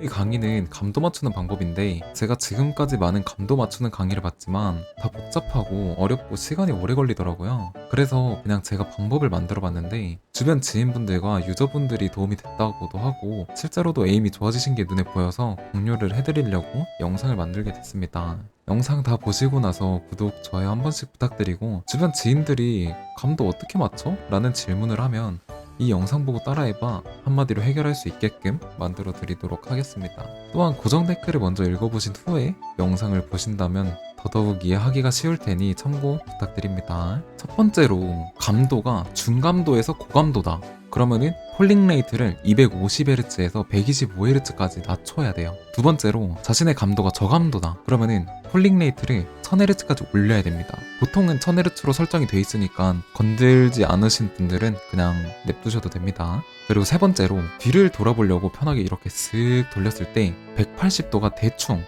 이 강의는 감도 맞추는 방법인데 제가 지금까지 많은 감도 맞추는 강의를 봤지만 다 복잡하고 어렵고 시간이 오래 걸리더라고요. 그래서 그냥 제가 방법을 만들어 봤는데 주변 지인분들과 유저분들이 도움이 됐다고도 하고 실제로도 에임이 좋아지신 게 눈에 보여서 공유를 해드리려고 영상을 만들게 됐습니다. 영상 다 보시고 나서 구독, 좋아요 한 번씩 부탁드리고 주변 지인들이 감도 어떻게 맞춰? 라는 질문을 하면 이 영상 보고 따라해봐 한마디로 해결할 수 있게끔 만들어 드리도록 하겠습니다. 또한 고정 댓글을 먼저 읽어보신 후에 영상을 보신다면 더더욱 이해하기가 쉬울 테니 참고 부탁드립니다. 첫 번째로 감도가 중감도에서 고감도다. 그러면은 폴링 레이트를 250Hz에서 125Hz까지 낮춰야 돼요. 두 번째로 자신의 감도가 저감도다. 그러면은 폴링 레이트를 1000Hz까지 올려야 됩니다. 보통은 1000Hz로 설정이 돼 있으니까 건들지 않으신 분들은 그냥 냅두셔도 됩니다. 그리고 세 번째로 뒤를 돌아보려고 편하게 이렇게 쓱 돌렸을 때 180도가 대충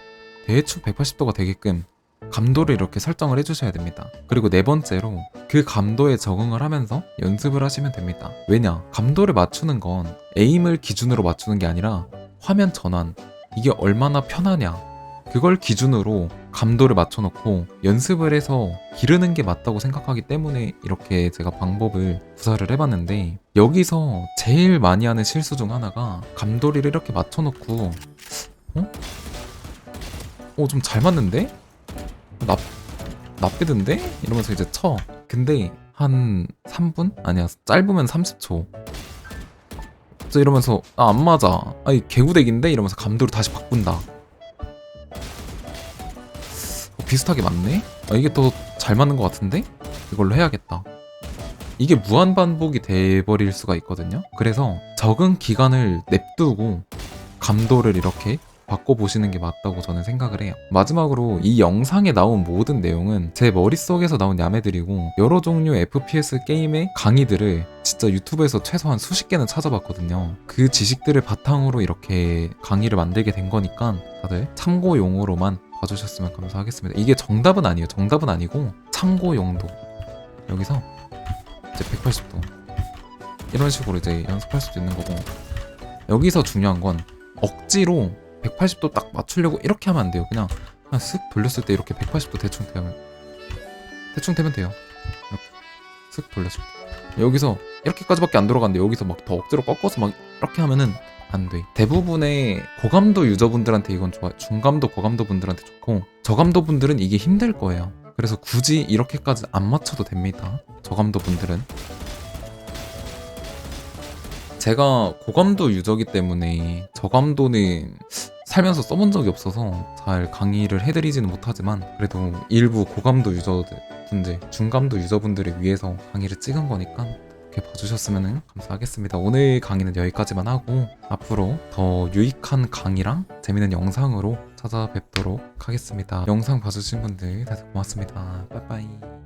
대충 180도가 되게끔 감도를 이렇게 설정을 해주셔야 됩니다. 그리고 네 번째로 그 감도에 적응을 하면서 연습을 하시면 됩니다. 왜냐? 감도를 맞추는 건 에임을 기준으로 맞추는 게 아니라 화면 전환. 이게 얼마나 편하냐. 그걸 기준으로 감도를 맞춰놓고 연습을 해서 기르는 게 맞다고 생각하기 때문에 이렇게 제가 방법을 구사를 해봤는데 여기서 제일 많이 하는 실수 중 하나가 감도를 이렇게 맞춰놓고 어? 어, 좀 잘 맞는데? 나, 나쁘던데? 이러면서 이제 쳐. 근데 한 3분? 아니야, 짧으면 30초. 저 이러면서 아, 안 맞아. 아니 개구대기인데 이러면서 감도를 다시 바꾼다. 어, 비슷하게 맞네? 아, 이게 더 잘 맞는 것 같은데? 이걸로 해야겠다. 이게 무한 반복이 돼버릴 수가 있거든요. 그래서 적응 기간을 냅두고 감도를 이렇게 바꿔보시는 게 맞다고 저는 생각을 해요. 마지막으로 이 영상에 나온 모든 내용은 제 머릿속에서 나온 야매들이고 여러 종류 FPS 게임의 강의들을 진짜 유튜브에서 최소한 수십 개는 찾아봤거든요. 그 지식들을 바탕으로 이렇게 강의를 만들게 된 거니까 다들 참고용으로만 봐주셨으면 감사하겠습니다. 이게 정답은 아니에요. 정답은 아니고 참고 용도. 여기서 이제 180도 이런 식으로 이제 연습할 수도 있는 거고 여기서 중요한 건 억지로 180도 딱 맞추려고 이렇게 하면 안 돼요. 그냥 그냥 쓱 돌렸을 때 이렇게 180도 대충 되면 대충 되면 돼요. 이렇게 쓱 돌렸을 때 여기서 이렇게까지밖에 안 돌아가는데 여기서 막 더 억지로 꺾어서 막 이렇게 하면은 안 돼. 대부분의 고감도 유저분들한테 이건 좋아요. 중감도 고감도 분들한테 좋고 저감도 분들은 이게 힘들 거예요. 그래서 굳이 이렇게까지 안 맞춰도 됩니다. 저감도 분들은 제가 고감도 유저기 때문에 저감도는 살면서 써본 적이 없어서 잘 강의를 해드리지는 못하지만 그래도 일부 고감도 유저들 분들 중감도 유저분들을 위해서 강의를 찍은 거니까 이렇게 봐주셨으면 감사하겠습니다. 오늘 강의는 여기까지만 하고 앞으로 더 유익한 강의랑 재밌는 영상으로 찾아뵙도록 하겠습니다. 영상 봐주신 분들 다들 고맙습니다. 빠이빠이.